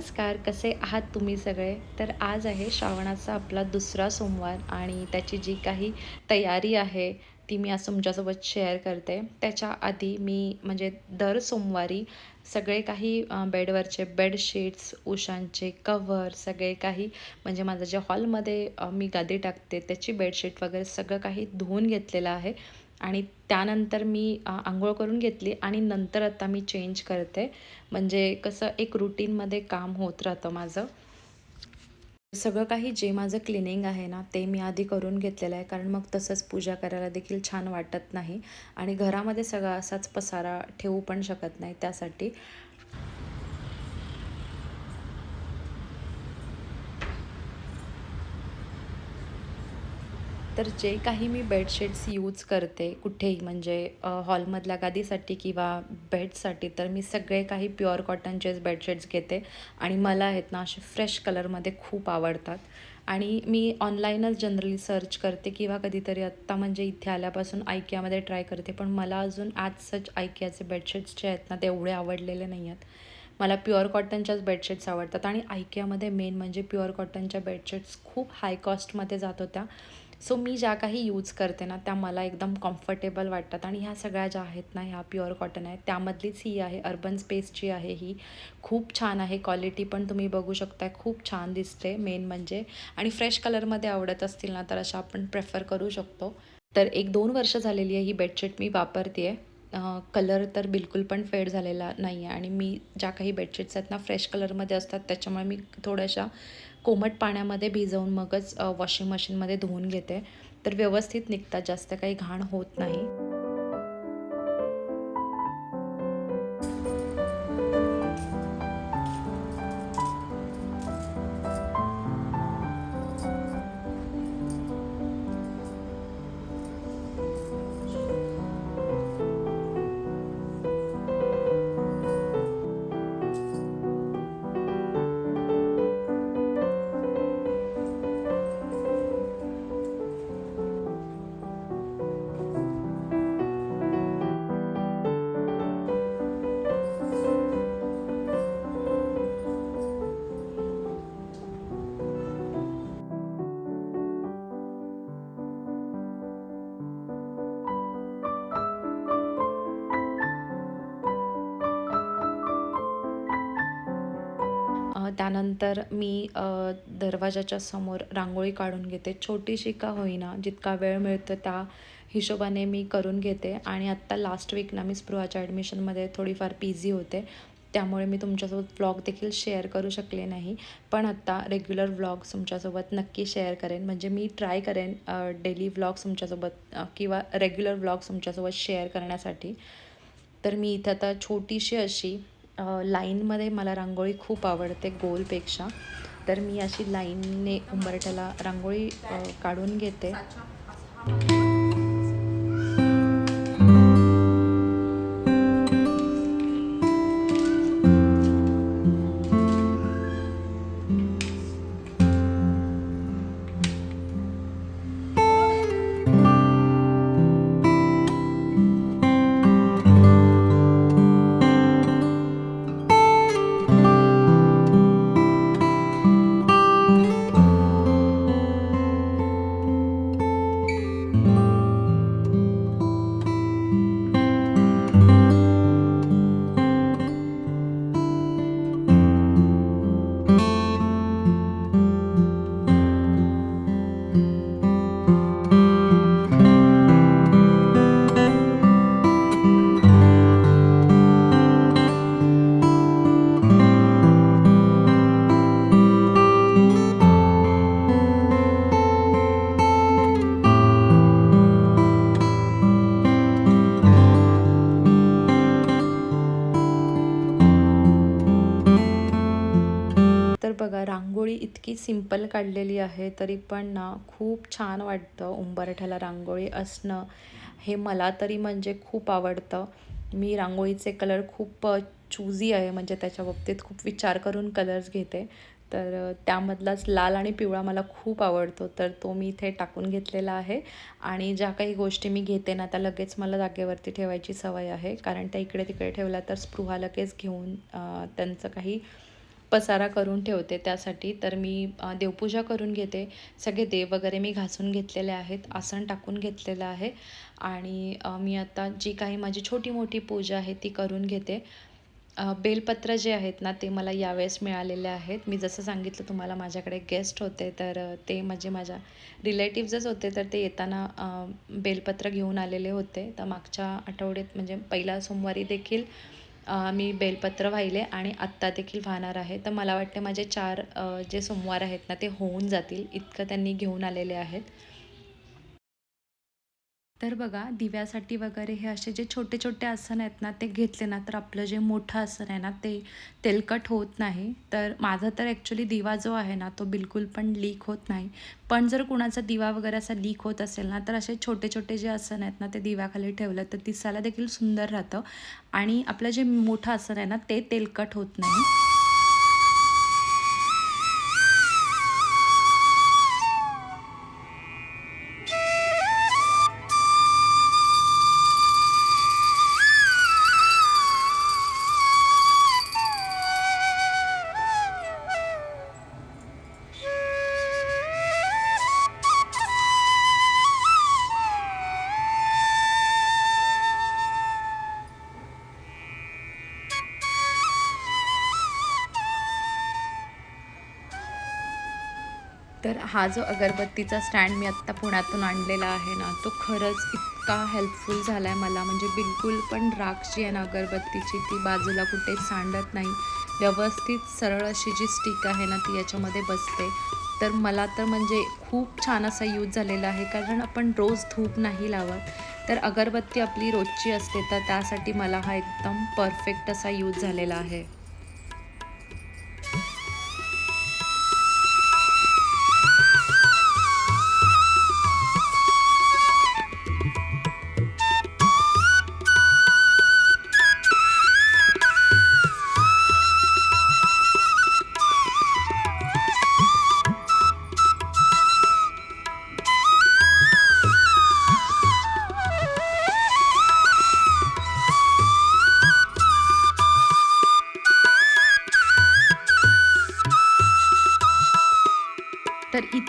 नमस्कार कसे आहात तुम्ही सगळे? तर आज आहे श्रावणाचा आपला दुसरा सोमवार आणि त्याची जी काही तयारी आहे ती मी आज तुमच्यासोबत शेअर करते. त्याच्या आधी मी म्हणजे दर सोमवारी सगळे काही बेडवरचे बेडशीट्स उशांचे कव्हर सगळे काही म्हणजे माझं जे हॉलमध्ये मी गादी टाकते त्याची बेडशीट वगैरे सगळं काही धुवून घेतलेलं आहे. आणि त्यानंतर मी आंघोळ करून घेतली आणि नंतर आता मी चेंज करते. म्हणजे कसं एक रुटीनमध्ये काम होत राहतं माझं. सगळं काही जे माझं क्लिनिंग आहे ना ते मी आधी करून घेतलेलं आहे. कारण मग तसंच पूजा करायला देखील छान वाटत नाही. आणि घरामध्ये सगळा असाच पसारा ठेवू पण शकत नाही त्यासाठी. तर जे काही मी बेडशीट्स यूज करते कुठेही म्हणजे हॉलमधल्या गादीसाठी किंवा बेडसाठी तर मी सगळे काही प्युअर कॉटनचेच बेडशीट्स घेते. आणि मला आहेत ना असे फ्रेश कलरमध्ये खूप आवडतात. आणि मी ऑनलाईनच जनरली सर्च करते किंवा कधीतरी आत्ता म्हणजे इथे आल्यापासून आयकियामध्ये ट्राय करते पण मला अजून आज सच आयकियाचे बेडशीट्स जे आहेत ना ते एवढे आवडलेले नाही आहेत मला प्युअर कॉटनच्याच बेडशीट्स आवडतात. आणि आयकियामध्ये मेन म्हणजे प्युअर कॉटनच्या बेडशीट्स खूप हाय कॉस्टमध्ये जात होत्या. सो मी ज्या काही यूज करते ना त्या मला एकदम कम्फर्टेबल वाटतात. आणि ह्या सगळ्या ज्या आहेत ना ह्या प्युअर कॉटन आहेत त्यामधलीच ही आहे. अर्बन स्पेसची आहे ही खूप छान आहे. क्वालिटी पण तुम्ही बघू शकता खूप छान दिसते मेन म्हणजे. आणि फ्रेश कलरमध्ये आवडत असतील ना तर अशा आपण प्रेफर करू शकतो. तर एक दोन वर्ष झालेली आहे ही बेडशीट मी वापरते आहे कलर तर बिलकुल पण फेड झालेला नाही आहे आणि मी ज्या काही बेडशीट्स आहेत ना फ्रेश कलरमध्ये असतात त्याच्यामुळे मी थोड्याशा कोमट पाण्यामध्ये भिजवून मगच वॉशिंग मशीनमध्ये धुवून घेते. तर व्यवस्थित निघतात जास्त काही घाण होत नाही. त्यानंतर मी दरवाजाच्या समोर रांगोळी काढून घेते. छोटीशी का होईना जितका वेळ मिळतो त्या हिशोबाने मी करून घेते. आणि आत्ता लास्ट वीक ना मी स्पृहाच्या ॲडमिशनमध्ये थोडीफार बिझी होते. त्यामुळे मी तुमच्यासोबत व्लॉग देखील शेअर करू शकले नाही. पण आत्ता रेग्युलर व्लॉग्स तुमच्यासोबत नक्की शेअर करेन. म्हणजे मी ट्राय करेन डेली व्लॉग्स तुमच्यासोबत किंवा रेग्युलर व्लॉग्स तुमच्यासोबत शेअर करण्यासाठी. तर मी इथं आता छोटीशी अशी लाईनमध्ये मला रांगोळी खूप आवडते गोलपेक्षा. तर मी अशी लाईनने उंबरठ्याला रांगोळी काढून घेते. सिंपल काढलेली आहे तरी पण ना खूप छान वाटतं उंबरठ्याला रांगोळी असणं. हे मला तरी म्हणजे खूप आवडतं. मी रांगोळीचे कलर खूप चूजी आहे म्हणजे त्याच्या बाबतीत खूप विचार करून कलर्स घेते. तर त्यामधलाच लाल आणि पिवळा मला खूप आवडतो तर तो मी इथे टाकून घेतलेला आहे. आणि ज्या काही गोष्टी मी घेते ना त्या लगेच मला जागेवरती ठेवायची सवय आहे. कारण त्या इकडे तिकडे ठेवल्या तर स्पृहा लगेच घेऊन त्यांचं काही पसारा करून ठेवते त्यासाठी. तर मी देवपूजा करून घेते. सगळे देव वगैरे मी घासून घेतलेले आहेत आसन टाकून घेतलेलं आहे. आणि मी आता जी काही माझी छोटी मोठी पूजा आहे ती करून घेते. बेलपत्र जे आहेत ना ते मला यावेळेस मिळालेले आहेत. मी जसं सांगितलं तुम्हाला माझ्याकडे गेस्ट होते तर ते म्हणजे माझ्या रिलेटिव्हजच होते तर ते येताना बेलपत्र घेऊन आलेले होते. तर मागच्या आठवड्यात म्हणजे पहिला सोमवारी देखील मी बेलपत्र वाहिले आणि आत्ता देखील वाहणार आहे. तर मला वाटते माझे चार जे सोमवार आहेत ना ते होऊन जातील. इतकं त्यांनी घेऊन आलेले आहेत. तर बघा दिव्यासाठी वगैरे हे असे जे छोटे छोटे आसन आहेत ना ते घेतले ना तर आपलं जे मोठं आसन आहे ना ते तेलकट होत नाही. तर माझा तर ॲक्च्युली दिवा जो आहे ना तो बिलकुल पण लीक होत नाही. पण जर कुणाचा दिवा वगैरे असा लीक होत असेल ना तर असे छोटे छोटे जे आसन आहेत ना ते दिव्याखाली ठेवलं तर दिसायला देखील सुंदर राहतं. आणि आपलं जे मोठं आसन आहे ना ते तेलकट होत नाही. तर हा जो अगरबत्तीचा स्टँड मी आत्ता पुण्यातून आणलेला आहे ना तो खरंच इतका हेल्पफुल झाला आहे मला. म्हणजे बिलकुल पण राख जी आहे ना अगरबत्तीची ती बाजूला कुठे सांडत नाही. व्यवस्थित सरळ अशी जी स्टिक आहे ना ती याच्यामध्ये बसते. तर मला तर म्हणजे खूप छान असा यूज झालेला आहे. कारण आपण रोज धूप नाही लावत. तर अगरबत्ती आपली रोजची असते तर त्यासाठी मला हा एकदम परफेक्ट असा यूज झालेला आहे.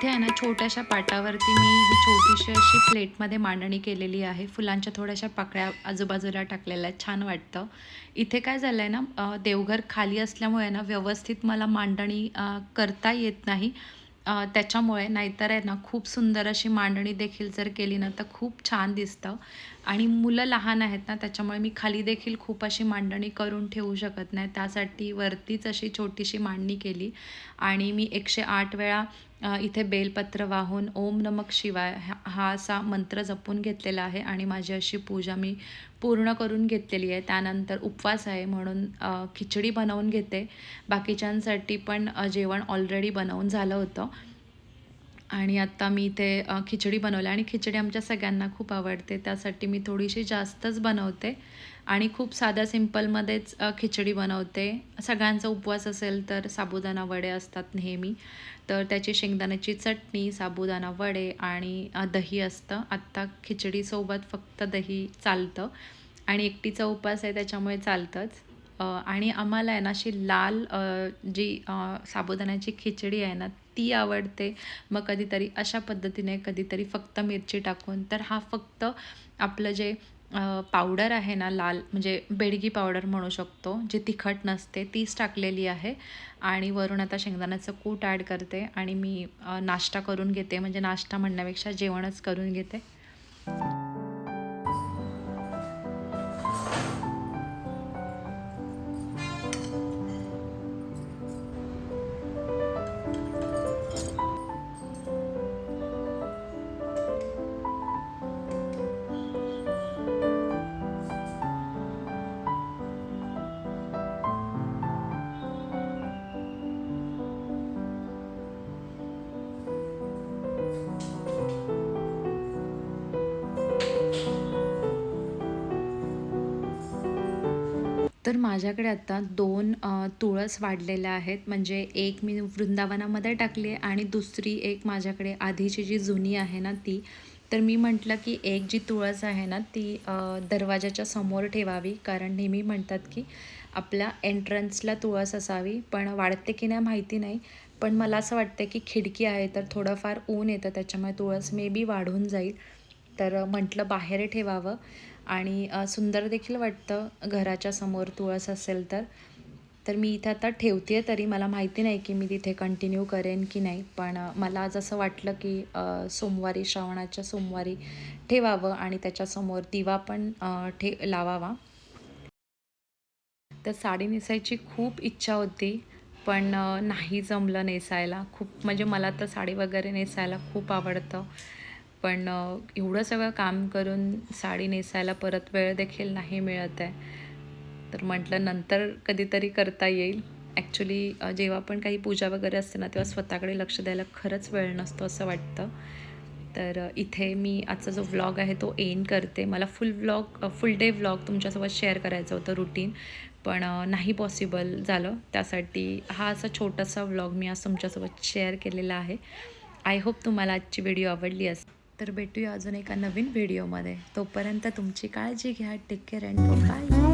इथे आहे ना छोट्याशा पाटावरती मी ही छोटीशी अशी प्लेटमध्ये मांडणी केलेली आहे. फुलांच्या थोड्याशा पाकळ्या आजूबाजूला टाकलेल्या आहेत. छान वाटतं. इथे काय झालं आहे ना देवघर खाली असल्यामुळे ना व्यवस्थित मला मांडणी करता येत नाही. त्याच्यामुळे नाहीतर आहे ना खूप सुंदर अशी मांडणी देखील जर केली ना तर खूप छान दिसतं. आणि मुलं लहान आहेत ना त्याच्यामुळे मी खाली देखील खूप अशी मांडणी करून ठेवू शकत नाही. त्यासाठी वरतीच अशी छोटीशी मांडणी केली आणि मी एकशे आठ वेळा इथे बेलपत्र वाहून ओम नमक शिवाय हा असा मंत्र जपून घेतलेला आहे आणि माझी अशी पूजा मी पूर्ण करून घेतलेली आहे. त्यानंतर उपवास आहे म्हणून खिचडी बनवून घेते. बाकीच्यांसाठी पण जेवण ऑलरेडी बनवून झालं होतं. आणि आत्ता मी इथे खिचडी बनवली आणि खिचडी आमच्या सगळ्यांना खूप आवडते. त्यासाठी मी थोडीशी जास्तच बनवते आणि खूप साध्या सिम्पलमध्येच खिचडी बनवते. सगळ्यांचा उपवास असेल तर साबुदाणा वडे असतात नेहमी. तर त्याची शेंगदाण्याची चटणी साबुदाणा वडे आणि दही असतं. आत्ता खिचडीसोबत फक्त दही चालतं आणि एकटीचा उपवास आहे त्याच्यामुळे चालतंच. आणि आम्हाला आहे ना अशी लाल जी साबुदाण्याची खिचडी आहे ना ती आवडते. मग कधीतरी अशा पद्धतीने कधीतरी फक्त मिरची टाकून तर हा फक्त आपलं जे पावडर आहे ना लाल म्हणजे बेडगी पावडर म्हणू शकतो जी तिखट नसते तीच टाकलेली आहे. आणि वरून आता शेंगदाण्याचं कूट ॲड करते आणि मी नाश्ता करून घेते म्हणजे नाश्ता म्हणण्यापेक्षा जेवणच करून घेते. तर माझ्याकडे आता दोन तुळस वाढलेल्या आहेत. म्हणजे एक मी वृंदावनामध्ये टाकली आहे आणि दुसरी एक माझ्याकडे आधीची जी जुनी आहे ना ती. तर मी म्हटलं की एक जी तुळस आहे ना ती दरवाजाच्या समोर ठेवावी. कारण नेहमी म्हणतात की आपल्या एंट्रन्सला तुळस असावी. पण वाढते की नाही माहिती नाही. पण मला असं वाटतं की खिडकी आहे तर थोडंफार ऊन येतं. त्याच्यामुळे तुळस मे बी वाढून जाईल. तर म्हटलं बाहेर ठेवावं. आणि सुंदर देखील वाटतं घराच्या समोर तुळस असेल तर. तर मी इथे आता ठेवते आहे तरी मला माहिती नाही की मी तिथे कंटिन्यू करेन की नाही. पण मला जसं वाटलं की सोमवारी श्रावणाच्या सोमवारी ठेवावं आणि त्याच्यासमोर दिवा पण ठे लावावा. तर साडी नेसायची खूप इच्छा होती पण नाही जमलं नेसायला. खूप म्हणजे मला तर साडी वगैरे नेसायला खूप आवडतं. पण एवढं सगळं काम करून साडी नेसायला परत वेळ देखील नाही मिळत आहे. तर म्हटलं नंतर कधीतरी करता येईल. ॲक्च्युली जेव्हा पण काही पूजा वगैरे असते ना तेव्हा स्वतःकडे लक्ष द्यायला खरंच वेळ नसतो असं वाटतं. तर इथे मी आजचा जो व्लॉग आहे तो एन करते. मला full vlog full day vlog तुमच्यासोबत शेअर करायचं होतं रुटीन पण नाही पॉसिबल झालं. त्यासाठी हा असा छोटासा व्लॉग मी आज तुमच्यासोबत शेअर केलेला आहे. आय होप तुम्हाला आजची व्हिडिओ आवडली असेल. तर भेटूया अजून एका नवीन व्हिडिओमध्ये. तोपर्यंत तुमची काळजी घ्या. Take care and bye